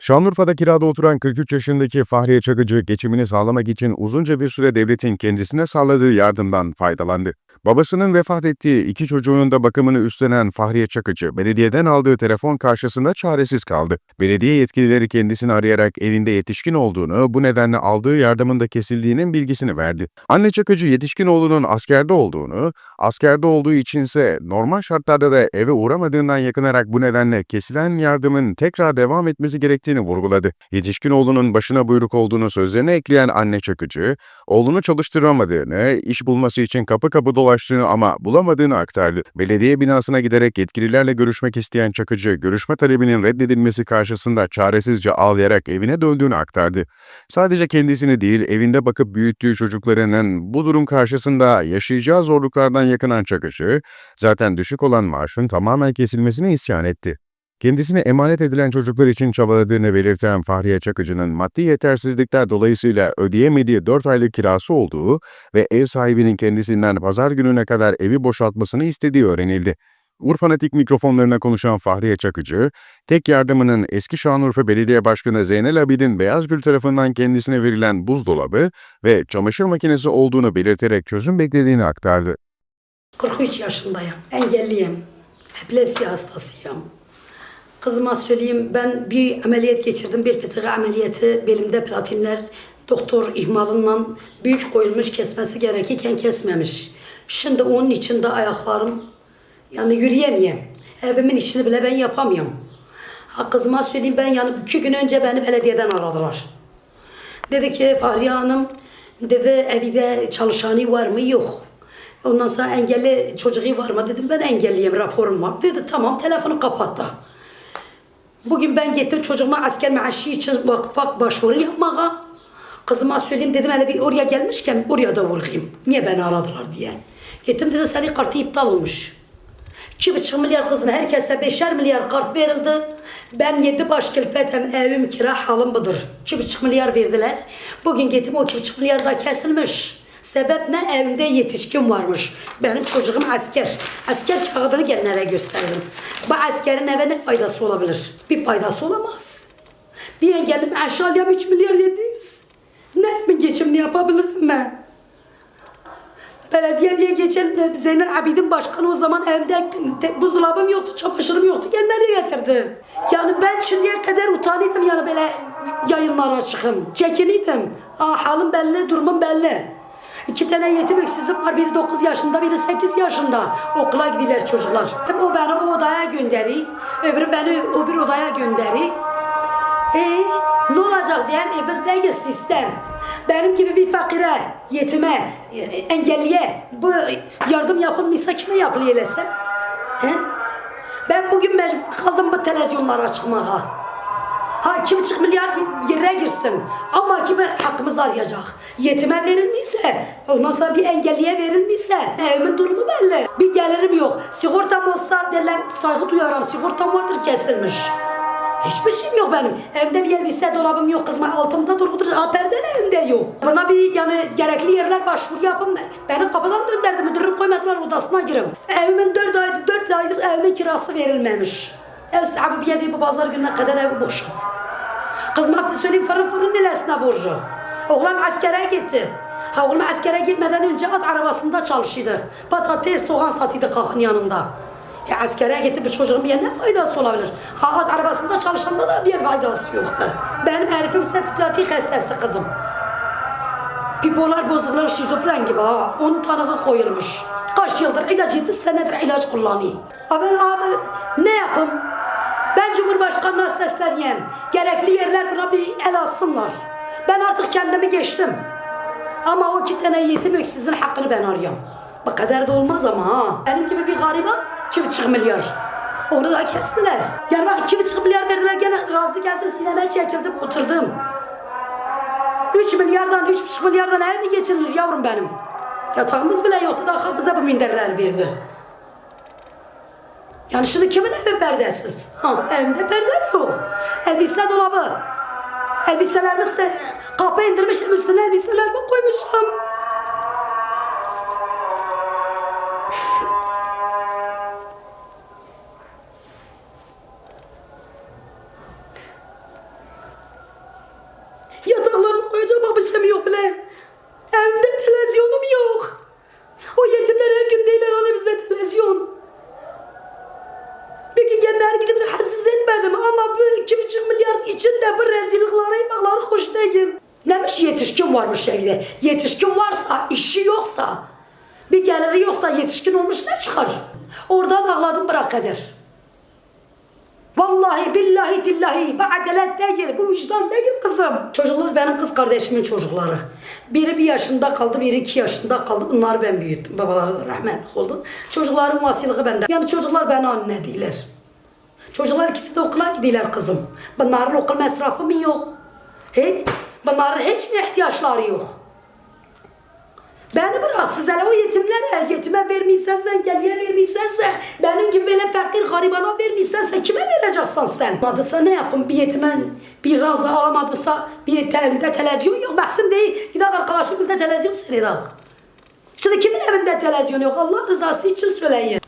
Şanlıurfa'da kirada oturan 43 yaşındaki Fahriye Çakıcı geçimini sağlamak için uzunca bir süre devletin kendisine sağladığı yardımdan faydalandı. Babasının vefat ettiği iki çocuğunun da bakımını üstlenen Fahriye Çakıcı, belediyeden aldığı telefon karşısında çaresiz kaldı. Belediye yetkilileri kendisini arayarak evinde yetişkin olduğunu, bu nedenle aldığı yardımın da kesildiğinin bilgisini verdi. Anne Çakıcı yetişkin oğlunun askerde olduğunu, askerde olduğu içinse normal şartlarda da eve uğramadığından yakınarak bu nedenle kesilen yardımın tekrar devam etmesi gerektiğini vurguladı. Yetişkin oğlunun başına buyruk olduğunu sözlerine ekleyen anne Çakıcı, oğlunu çalıştıramadığını, iş bulması için kapı kapı dolaştığını ama bulamadığını aktardı. Belediye binasına giderek yetkililerle görüşmek isteyen Çakıcı, görüşme talebinin reddedilmesi karşısında çaresizce ağlayarak evine döndüğünü aktardı. Sadece kendisini değil, evinde bakıp büyüttüğü çocuklarının bu durum karşısında yaşayacağı zorluklardan yakınan Çakıcı, zaten düşük olan maaşın tamamen kesilmesine isyan etti. Kendisine emanet edilen çocuklar için çabaladığını belirten Fahriye Çakıcı'nın maddi yetersizlikler dolayısıyla ödeyemediği 4 aylık kirası olduğu ve ev sahibinin kendisinden pazar gününe kadar evi boşaltmasını istediği öğrenildi. Urfanatik mikrofonlarına konuşan Fahriye Çakıcı, tek yardımının eski Şanlıurfa Belediye Başkanı Zeynel Abidin Beyazgül tarafından kendisine verilen buzdolabı ve çamaşır makinesi olduğunu belirterek çözüm beklediğini aktardı. 43 yaşındayım. Engelliyim. Epilepsi hastasıyım. Kızıma söyleyeyim ben bir ameliyat geçirdim. Bir fıtığı ameliyatı belimde platinler doktor ihmalından büyük koyulmuş kesmesi gerekirken kesmemiş. Şimdi onun için de ayaklarım yani yürüyemeyeyim. Evimin işini bile ben yapamıyorum. Ha kızıma söyleyeyim ben yani iki gün önce beni belediyeden aradılar. Dedi ki Fahriye Hanım dedi evde çalışanı var mı? Yok. Ondan sonra engelli çocuğu var mı? Dedim ben engelliyim raporum var. Dedi tamam telefonu kapattı. Bugün ben gittim çocuğuma asker maaşı için vakfa başvuru yapmaya. Kızıma söyleyeyim dedim hele bir oraya gelmişken oraya da vurayım. Niye beni aradılar diye. Gittim dedi senin kartı iptal olmuş. 2,5 milyar kızım herkese beşer milyar kart verildi. Ben yedi baş külfetem evim kira halim budur. 2,5 milyar verdiler. Bugün gittim o 2,5 milyar da kesilmiş. Sebep ne? Evde yetişkin varmış. Benim çocuğum asker. Asker kağıdını gelenlere gösterdim. Bu askerin eve ne faydası olabilir? Bir faydası olamaz. Bir engelli maaşı alıyorum 3 milyar 700. Ne mi geçimini yapabilirim ben? Belediyeye geçen Zeynel Abidin Başkanı o zaman evde buzdolabım yoktu, çamaşırım yoktu. Kendileri getirdi. Yani ben şimdiye kadar utanıyordum yani böyle yayınlara çıkım. Çekiniydim. Aa, halim belli, durumum belli. İki tane yetim öksüzüm var. Biri 9 yaşında, biri 8 yaşında. Okula gidiyorlar çocuklar. O beni o odaya gönderi. Öbürü beni o bir odaya gönderi. E ne olacak diyen e biz neyiz sistem. Benim gibi bir fakire, yetime, e, engelliye bu yardım yapılmışsa kime yapılıyor? He? Ben bugün mecbur kaldım bu televizyonlara çıkmaya. Ha iki buçuk milyar yere girsin. Ama kime hakkımız arayacak? Yetime verilmişse, ondan sonra bir engelliye verilmişse, evimin durumu belli. Bir gelirim yok. Sigortam olsa derler saygı duyarım. Sigortam vardır kesilmiş. Hiçbir şeyim yok benim. Evimde bir elbise dolabım yok kızım. Altımda durgudur. Aa, perde de evimde yok. Buna bir yani gerekli yerler başvuru yapın. Beni kapıdan gönderdi. Müdürüm koymadılar odasına girim. Evimin dört aydır, dört aydır evimin kirası verilmemiş. Ev sahibi bir yedi bu pazar gününe kadar evi boşaldı. Kızıma söyleyeyim fırın fırın nelesine borcu. Oğlan askere gitti. Ha oğlum askere gitmeden önce at arabasında çalışıyordu. Patates, soğan satıyordu kakın yanında. Ya askere gitti bu çocuğun bir ne faydası olabilir? Ha at arabasında çalışanda da bir faydası yoktu. Benim herifim sepsiklatik hastası kızım. Bipolar bozukluğu şizofren gibi ha. Onun tanığı koyulmuş. Kaç yıldır ilaç yedi senedir ilaç kullanıyor. Abi abi ne yapayım? Ben Cumhurbaşkanı'na sesleneyim. Gerekli yerler buna bir el atsınlar. Ben artık kendimi geçtim. Ama o iki tane yetim öksüzün hakkını ben arıyorum. Bu kadar da olmaz ama ha. Benim gibi bir gariban iki buçuk milyar. Onu da kestiler. Yani bak iki buçuk milyar verdiler gene razı geldim sinemaya çekildim oturdum. 3 milyardan, 3,5 milyardan ev mi geçirilir yavrum benim? Yatağımız bile yoktu da bize bu minderler verdi. Yani şimdi kimin evi perdesiz? Ha, evimde perdem yok. Elbise dolabı. Elbiselerimiz de kapı indirmişim üstüne elbiselerimi koymuşum. Varmış evde. Yetişkin varsa, işi yoksa, bir geliri yoksa yetişkin olmuş ne çıkar? Oradan ağladım bırak eder. Vallahi billahi dillahi bu adalet değil, bu vicdan değil kızım. Çocuklar benim kız kardeşimin çocukları. Biri bir yaşında kaldı, biri iki yaşında kaldı. Bunları ben büyüttüm. Babaları da rahmetli oldu. Çocukların vasılığı bende. Yani çocuklar bana anne değiller. Çocuklar ikisi de okula gidiyorlar kızım. Bunların okul masrafı mı yok? He? Bunların hiç mi ihtiyaçları yok? Beni bırak siz hele o yetimlere, yetime vermişsen sen, geliye vermişsen sen, benim gibi böyle fakir garibana vermişsen sen kime vereceksin sen? Almadıysa ne yapın bir yetime bir razı alamadıysa bir evinde televizyon yok, bahsim değil. Gider arkadaşım bir de televizyon seyreder. Şimdi kimin evinde televizyon yok Allah rızası için söyleyin.